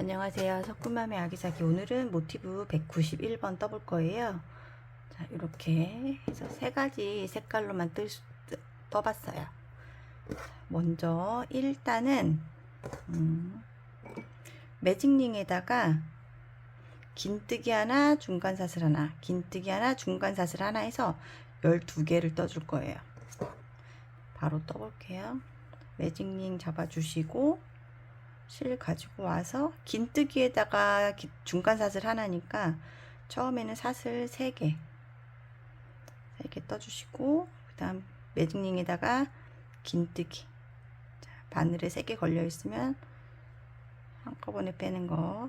안녕하세요. 석구맘의 아기자기 오늘은 모티브 191번 떠볼 거예요. 자, 이렇게 해서 세 가지 색깔로만 뜰 떠봤어요. 먼저 일단은 음, 매직링에다가 긴뜨기 하나, 중간사슬 하나, 긴뜨기 하나, 중간사슬 하나 해서 12개를 떠줄 거예요. 바로 떠볼게요. 매직링 잡아주시고 실 가지고 와서 긴뜨기에다가 기- 중간 사슬 하나니까 처음에는 사슬 3개. 3개 떠주시고 그 다음 매직링에다가 긴뜨기. 자, 바늘에 3개 걸려 있으면 한꺼번에 빼는 거.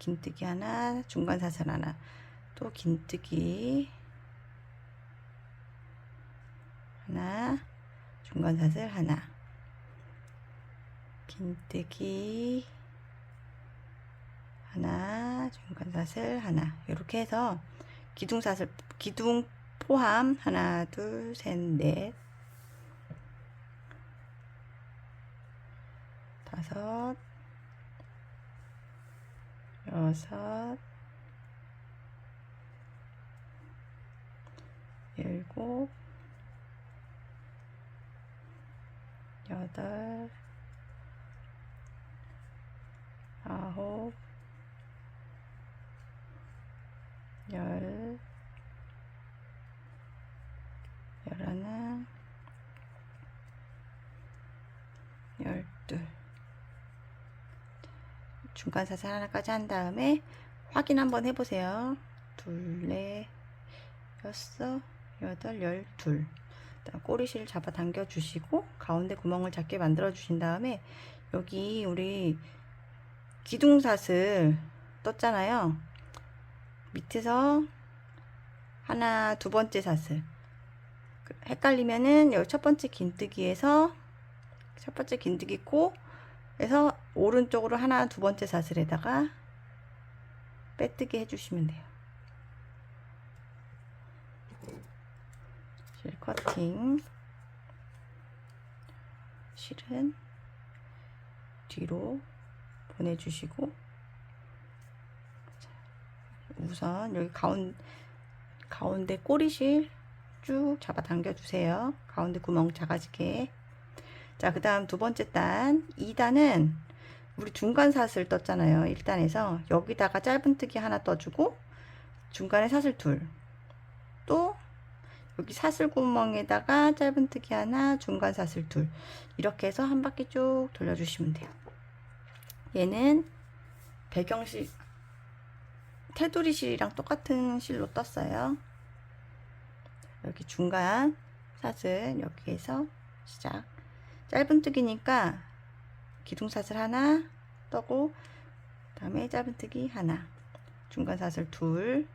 긴뜨기 하나 중간 사슬 하나. 또 긴뜨기 하나 중간 사슬 하나 긴뜨기. 하나 중간사슬 하나. 이렇게 해서 기둥사슬 기둥 포함. 하나 둘 셋 넷. 다섯. 여섯. 일곱. 여덟 아홉, 열, 열하나, 열둘. 중간 사슬 하나까지 한 다음에 확인 한번 해보세요. 둘, 넷, 여섯, 여덟, 열둘. 꼬리실 잡아 당겨 주시고 가운데 구멍을 작게 만들어 주신 다음에 여기 우리 기둥사슬 떴잖아요. 밑에서 하나 두 번째 사슬 그 헷갈리면은 여기 첫 번째 긴뜨기에서 첫 번째 긴뜨기 코에서 오른쪽으로 하나 두 번째 사슬에다가 빼뜨기 해주시면 돼요. 실 커팅 실은 뒤로 보내주시고. 우선 여기 가운, 가운데 꼬리실 쭉 잡아 당겨 주세요. 가운데 구멍 작아지게. 자 그 다음 두 번째 단. 2단은 우리 중간 사슬 떴잖아요. 1단에서 여기다가 짧은뜨기 하나 떠주고 중간에 사슬 둘 또 여기 사슬 구멍에다가 짧은뜨기 하나 중간 사슬 둘. 이렇게 해서 한 바퀴 쭉 돌려주시면 돼요 얘는 배경실 테두리 실이랑 똑같은 실로 떴어요. 여기 중간 사슬 여기에서 시작. 짧은뜨기니까 기둥사슬 하나 떠고 그 다음에 짧은뜨기 하나 중간 사슬 둘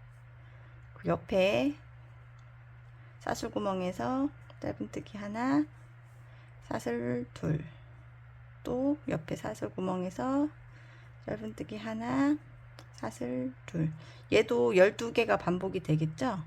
그 옆에 사슬 구멍에서 짧은뜨기 하나 사슬 둘 또 옆에 사슬 구멍에서 짧은뜨기 하나 사슬 둘. 얘도 12개가 반복이 되겠죠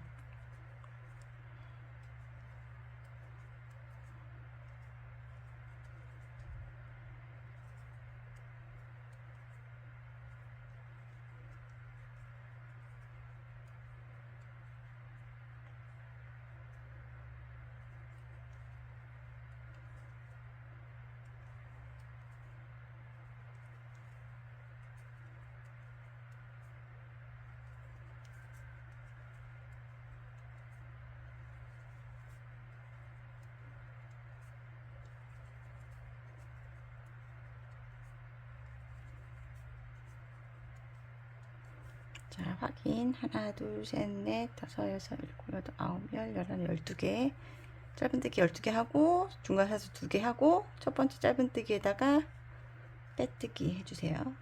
자 확인. 하나 둘 셋 넷 다섯 여섯 일곱 여덟 아홉 열 열하나 열두 개. 짧은뜨기 12개 하고 중간 사슬 2개 하고 첫 번째 짧은뜨기에다가 빼뜨기 해주세요.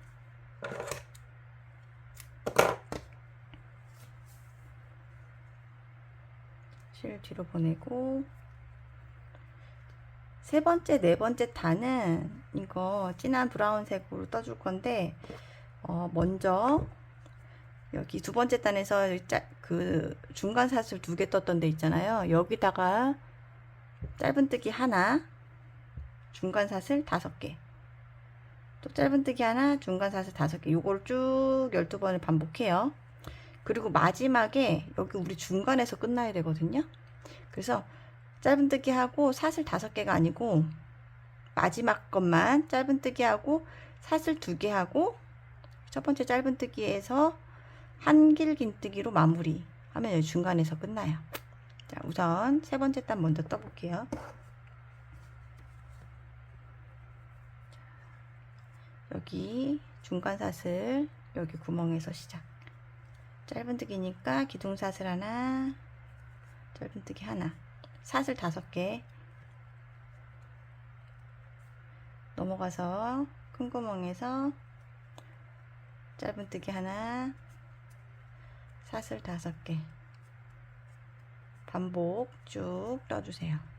실 뒤로 보내고. 세 번째 네 번째 단은 이거 진한 브라운색으로 떠줄 건데 어, 먼저 여기 두 번째 단에서 짜, 그 중간 사슬 두 개 떴던 데 있잖아요. 여기다가 짧은뜨기 하나, 중간 사슬 다섯 개. 또 짧은뜨기 하나 중간 사슬 다섯 개 요거를 쭉 12번을 반복해요 그리고 마지막에 여기 우리 중간에서 끝나야 되거든요 그래서 짧은뜨기 하고 사슬 다섯 개가 아니고 마지막 것만 짧은뜨기 하고 사슬 두 개 하고 첫 번째 짧은뜨기에서 한길긴뜨기로 마무리 하면 여기 중간에서 끝나요. 자 우선 세 번째 단 먼저 떠볼게요. 여기 중간 사슬 여기 구멍에서 시작. 짧은뜨기니까 기둥사슬 하나 짧은뜨기 하나. 사슬 다섯 개. 넘어가서 큰 구멍에서 짧은뜨기 하나 사슬 다섯 개 반복 쭉 떠주세요.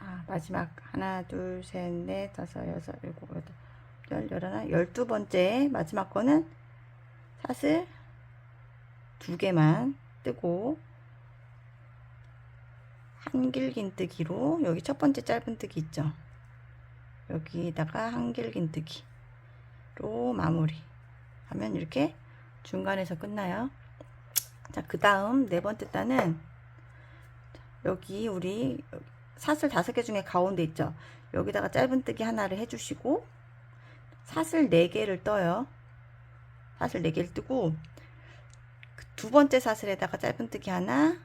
아, 마지막. 하나 둘 셋 넷 다섯 여섯 일곱 여덟. 열 열하나? 열두 번째 마지막 거는 사슬 두 개만 뜨고 한길긴뜨기로 여기 첫 번째 짧은뜨기 있죠? 여기다가 한길긴뜨기로 마무리. 하면 이렇게 중간에서 끝나요. 자그 다음 네 번째 단은 여기 우리 사슬 다섯 개 중에 가운데 있죠. 여기다가 짧은뜨기 하나를 해주시고 사슬 네 개를 떠요. 사슬 네 개를 뜨고 그두 번째 사슬에다가 짧은뜨기 하나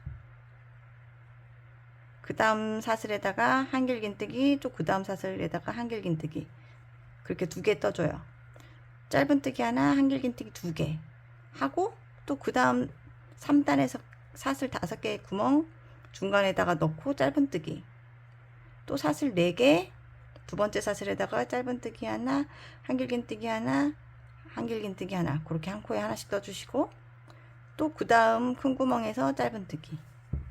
그 다음 사슬에다가 한길긴뜨기 또 그 다음 사슬에다가 한길긴뜨기 그렇게 두 개 떠줘요. 짧은뜨기 하나 한길긴뜨기 두 개 하고 또 그 다음 3단에서 사슬 다섯 개 구멍 중간에다가 넣고 짧은뜨기 또 사슬 4개 두 번째 사슬에다가 짧은뜨기 하나 한길긴뜨기 하나 한길긴뜨기 하나 그렇게 한 코에 하나씩 떠주시고 또 그 다음 큰 구멍에서 짧은뜨기.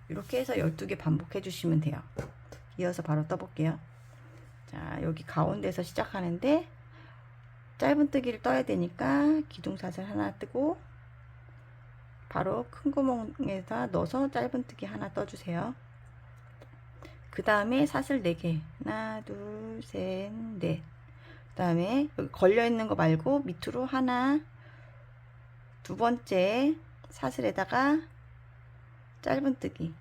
이렇게 해서 12개 반복해 주시면 돼요. 이어서 바로 떠볼게요. 자 여기 가운데서 시작하는데 짧은뜨기를 떠야 되니까 기둥사슬 하나 뜨고 바로 큰 구멍에다 넣어서 짧은뜨기 하나 떠주세요 그 다음에 사슬 4개. 하나 둘셋넷. 그 다음에 여기 걸려 있는 거 말고 밑으로 하나 두 번째 사슬에다가 짧은뜨기.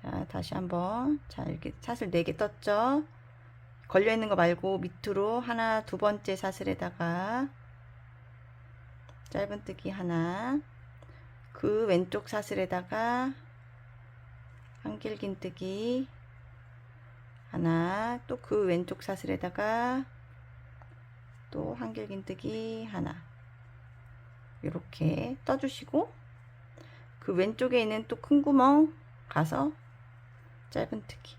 자 다시 한번. 자 이렇게 사슬 4개 떴죠? 걸려 있는 거 말고 밑으로 하나 두 번째 사슬에다가 짧은뜨기 하나. 그 왼쪽 사슬에다가 한길긴뜨기. 하나 또 그 왼쪽 사슬에다가 또 한길긴뜨기 하나. 이렇게 떠주시고 그 왼쪽에 있는 또 큰 구멍 가서 짧은 뜨기.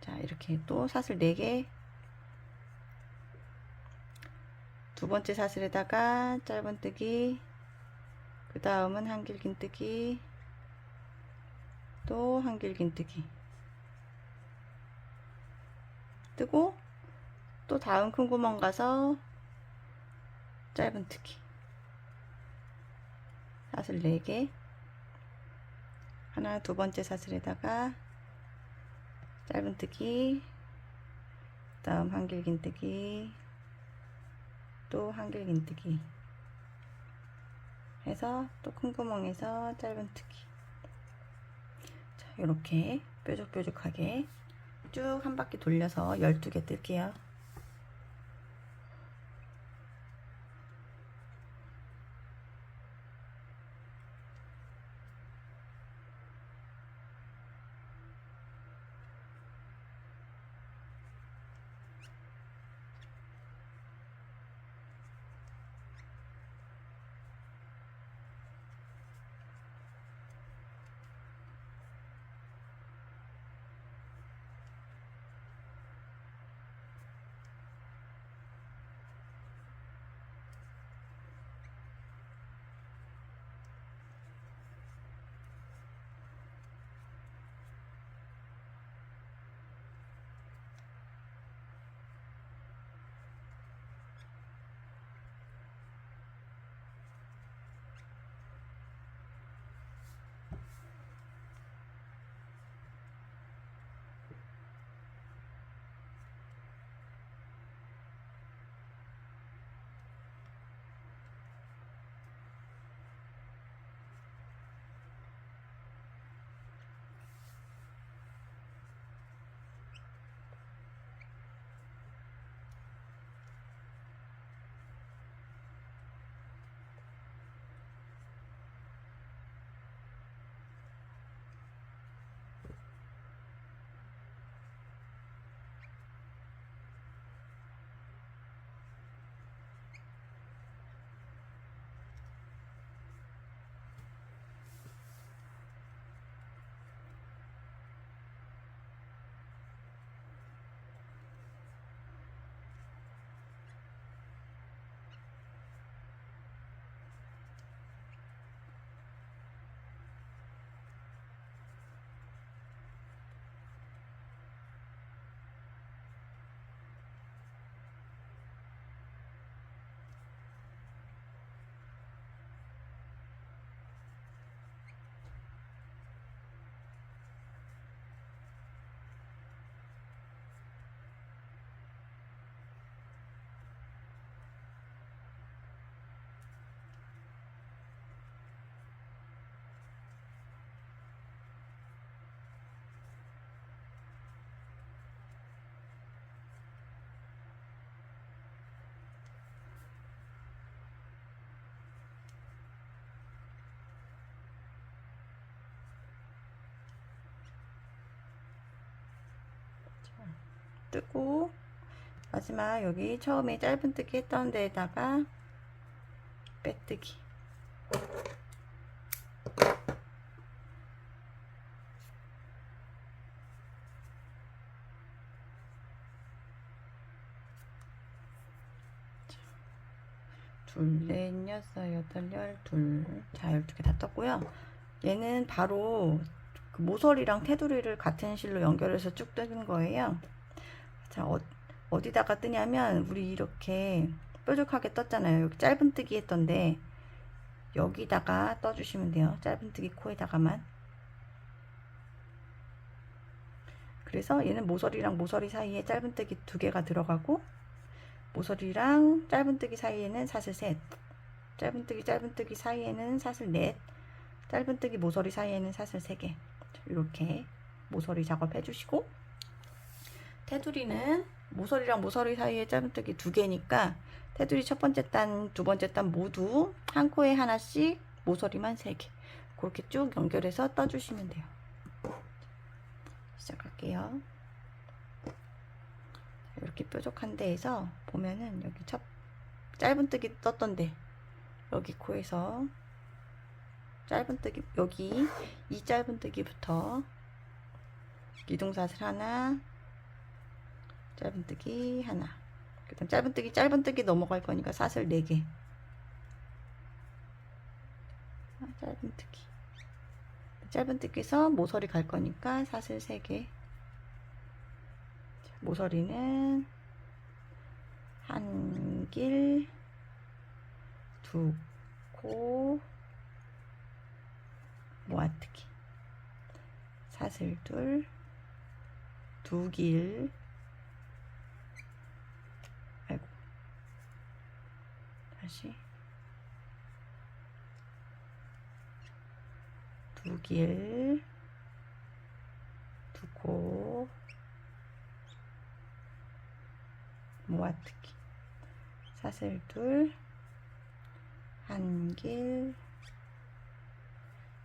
자 이렇게 또 사슬 4개. 두 번째 사슬에다가 짧은 뜨기. 그 다음은 한길긴뜨기 또 한길긴뜨기. 뜨고 또 다음 큰 구멍 가서 짧은 뜨기. 사슬 4개. 하나 두 번째 사슬에다가 짧은 뜨기. 다음 한길긴뜨기. 또 한길긴뜨기. 해서 또 큰 구멍에서 짧은 뜨기 이렇게 뾰족뾰족하게 쭉 한 바퀴 돌려서 12개 뜰게요. 뜨고 마지막 여기 처음에 짧은뜨기 했던 데에다가 빼뜨기 둘, 넷, 여섯, 여덟, 열, 둘. 자, 12개 다 떴고요. 얘는 바로 그 모서리랑 테두리를 같은 실로 연결해서 쭉 뜨는 거예요. 자, 어, 어디다가 뜨냐면, 우리 이렇게 뾰족하게 떴잖아요. 여기 짧은뜨기 했던데, 여기다가 떠주시면 돼요. 짧은뜨기 코에다가만. 그래서 얘는 모서리랑 모서리 사이에 짧은뜨기 두 개가 들어가고, 모서리랑 짧은뜨기 사이에는 사슬 셋, 짧은뜨기 짧은뜨기 사이에는 사슬 넷, 짧은뜨기 모서리 사이에는 사슬 세 개. 이렇게 모서리 작업해 주시고, 테두리는 모서리랑 모서리 사이에 짧은뜨기 두 개니까 테두리 첫 번째 단, 두 번째 단 모두 한 코에 하나씩 모서리만 세 개. 그렇게 쭉 연결해서 떠주시면 돼요. 시작할게요. 이렇게 뾰족한 데에서 보면은 여기 첫 짧은뜨기 떴던데 여기 코에서 짧은뜨기 여기 이 짧은뜨기부터 기둥사슬 하나 짧은뜨기 하나. 그 다음 짧은뜨기 짧은뜨기 넘어갈 거니까 사슬 4개. 아, 짧은뜨기. 짧은뜨기에서 모서리 갈 거니까 사슬 3개. 모서리는 한 길, 두 코, 모아뜨기, 사슬 둘, 두 길, 아이고, 다시, 두 길, 잡고 모아뜨기. 사슬 둘. 한길.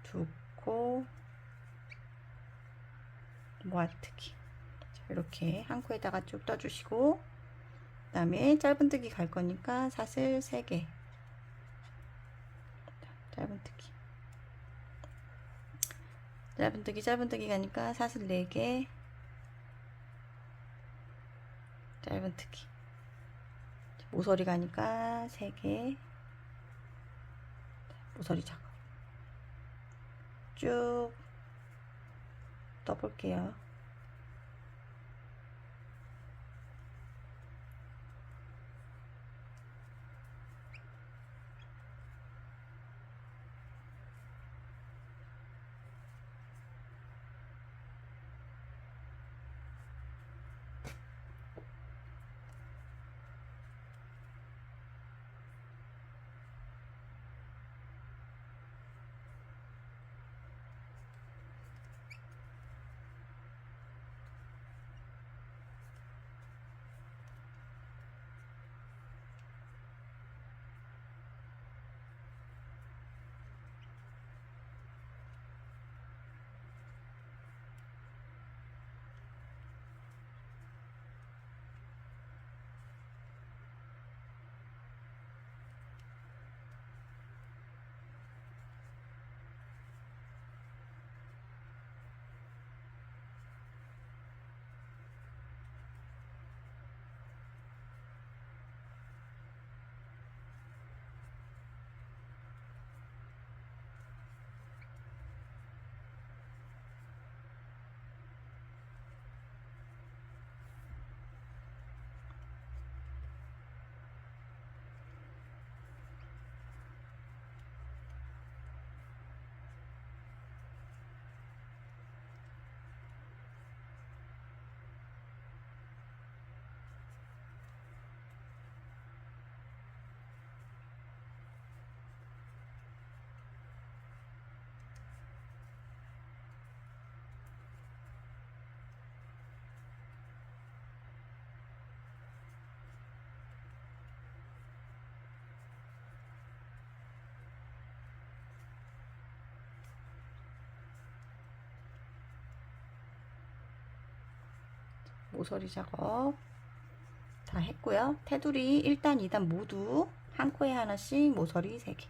두코 모아뜨기. 자, 이렇게 한 코에다가 쭉 떠주시고. 그 다음에 짧은뜨기 갈 거니까 사슬 3개. 짧은뜨기. 짧은뜨기 짧은뜨기 가니까 사슬 4개. 짧은뜨기. 모서리 가니까 3개. 모서리 작업. 쭉 떠볼게요 모서리 작업 다 했고요. 테두리 1단, 2단 모두 한 코에 하나씩 모서리 3개.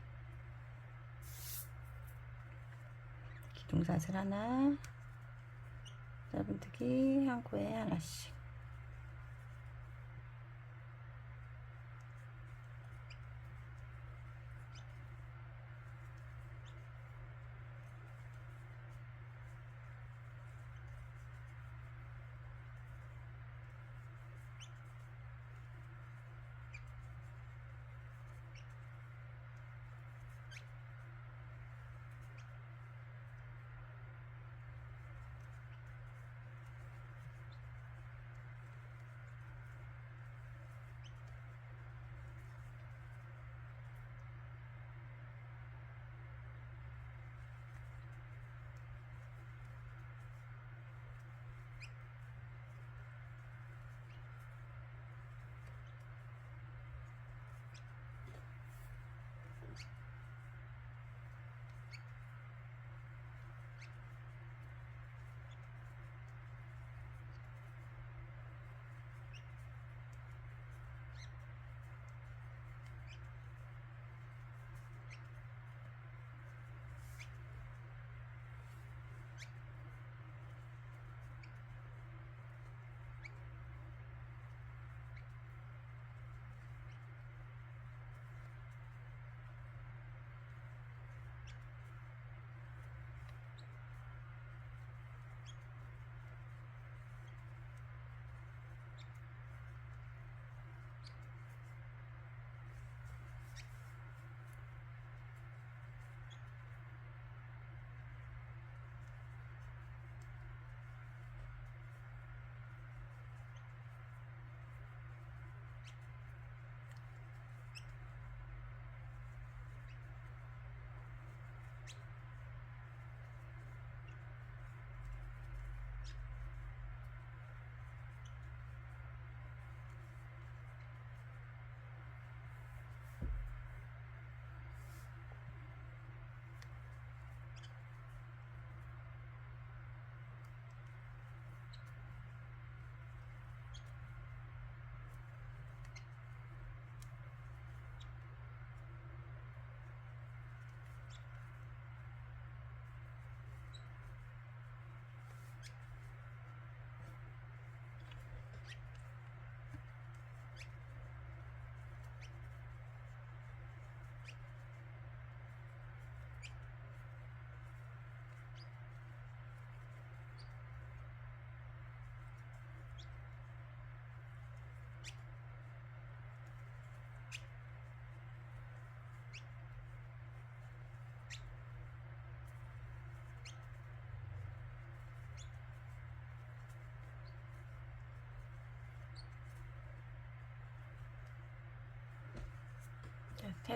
기둥사슬 하나, 짧은뜨기 한 코에 하나씩.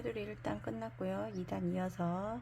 테두리 1단 끝났고요. 2단 이어서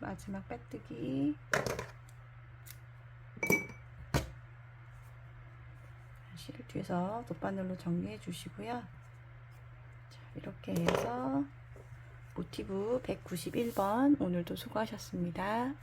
마지막 빼뜨기. 실을 뒤에서 돗바늘로 정리해 주시고요. 자, 이렇게 해서 모티브 191번 오늘도 수고하셨습니다